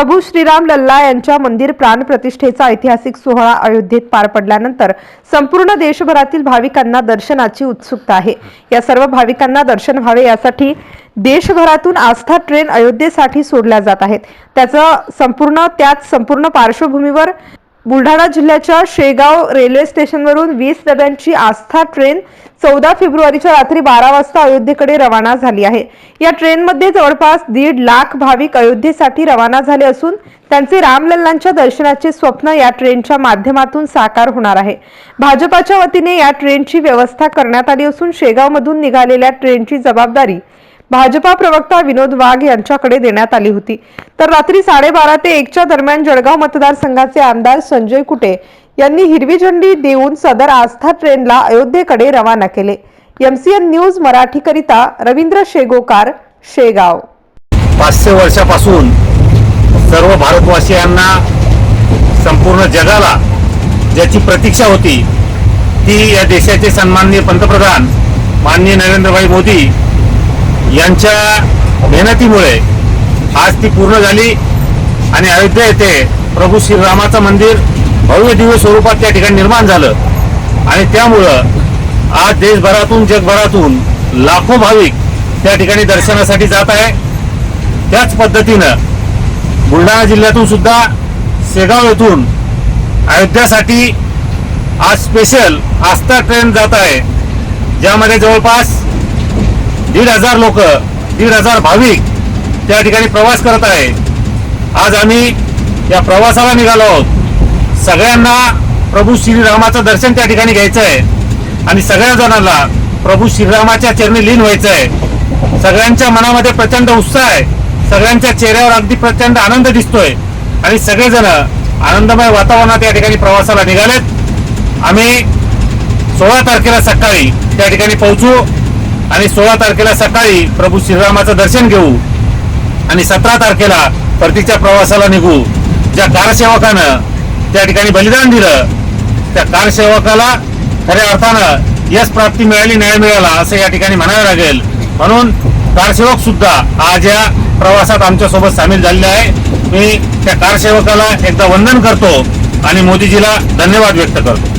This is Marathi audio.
प्रभू श्रीराम लल्ला यांच्या मंदिर प्राण प्रतिष्ठेचा ऐतिहासिक सोहळा अयोध्येत पार पडल्यानंतर संपूर्ण देशभरातील भाविकांना दर्शनाची उत्सुकता आहे. या सर्व भाविकांना दर्शन व्हावे यासाठी देशभरातून आस्था ट्रेन अयोध्येसाठी सोडल्या जात आहेत. त्याचं संपूर्ण त्याच संपूर्ण पार्श्वभूमीवर बुलढाणा जिल्ह्याच्या शेगाव रेल्वे स्टेशनवरून वीस डब्यांची आस्था ट्रेन चौदा फेब्रुवारीच्या रात्री बारा वाजता अयोध्येकडे रवाना झाली आहे. या ट्रेनमध्ये जवळपास दीड लाख भाविक अयोध्येसाठी रवाना झाले असून त्यांचे रामलल्लांच्या दर्शनाचे स्वप्न या ट्रेनच्या माध्यमातून साकार होणार आहे. भाजपाच्या वतीने या ट्रेनची व्यवस्था करण्यात आली असून शेगावमधून निघालेल्या ट्रेनची जबाबदारी भाजपा प्रवक्ता विनोद वाघ यांच्याकडे देण्यात आली होती. तर रात्री साडेबारा ते एकच्या दरम्यान जळगाव मतदारसंघाचे आमदार संजय कुटे यांनी हिरवी झेंडी देऊन सदर आस्था ट्रेनला अयोध्येकडे रवाना केले. एमसीएन न्यूज मराठीकरिता रवींद्र शेगोकार शेगाव. पाचशे वर्षापासून सर्व भारतवासियांना संपूर्ण जगाला ज्याची प्रतीक्षा होती ती या देशाचे सन्माननीय पंतप्रधान माननीय नरेंद्रभाई मोदी यांच्या मेहनतीमुळे आज ती पूर्ण झाली आणि अयोध्या येथे प्रभू श्रीरामाचं मंदिर भव्य दिव्य स्वरूपात त्या ठिकाणी निर्माण झालं. आणि त्यामुळं आज देशभरातून जगभरातून लाखो भाविक त्या ठिकाणी दर्शनासाठी जात आहे. त्याच पद्धतीनं बुलढाणा जिल्ह्यातून सुद्धा शेगाव येथून अयोध्यासाठी आज स्पेशल आस्था ट्रेन जात आहे. ज्यामध्ये जवळपास दीड हजार लोक दीड हजार भाविक त्या ठिकाणी प्रवास करत आहे. आज आम्ही या प्रवासाला निघालो आहोत. सगळ्यांना प्रभू श्रीरामाचं दर्शन त्या ठिकाणी घ्यायचं आहे आणि सगळ्या जणांना प्रभू श्रीरामाच्या चरणी लीन व्हायचं आहे सगळ्यांच्या मनामध्ये प्रचंड उत्साह आहे. सगळ्यांच्या चेहऱ्यावर अगदी प्रचंड आनंद दिसतोय. आणि सगळेजण आनंदमय वातावरणात या ठिकाणी प्रवासाला निघालेत. आम्ही सोळा तारखेला सकाळी त्या ठिकाणी पोहोचू. आणि सोळा तारखेला सकाळी प्रभू श्रीरामाचं दर्शन घेऊ आणि सतरा तारखेला परतीच्या प्रवासाला निघू. ज्या कारसेवकानं त्या ठिकाणी बलिदान दिलं त्या कारसेवकाला खऱ्या अर्थानं यश प्राप्ती मिळाली न्याय मिळाला असं या ठिकाणी म्हणावं लागेल. म्हणून कारसेवक सुद्धा आज या प्रवासात आमच्यासोबत सामील झालेले आहे. मी त्या कारसेवकाला एकदा वंदन करतो आणि मोदीजीला धन्यवाद व्यक्त करतो.